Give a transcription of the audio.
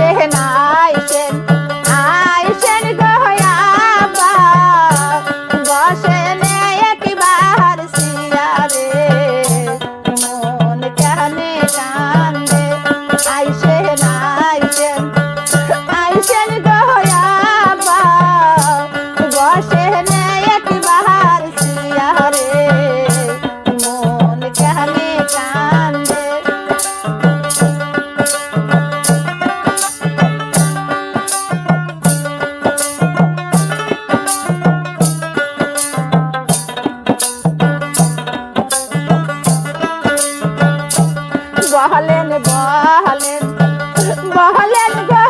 আইসেন আইসেন গয়াবা বসেন একবার সিয়ারে মন কেনে কান্দে আইসেন আইসেন বহলেন বহলেন বহলেন গো।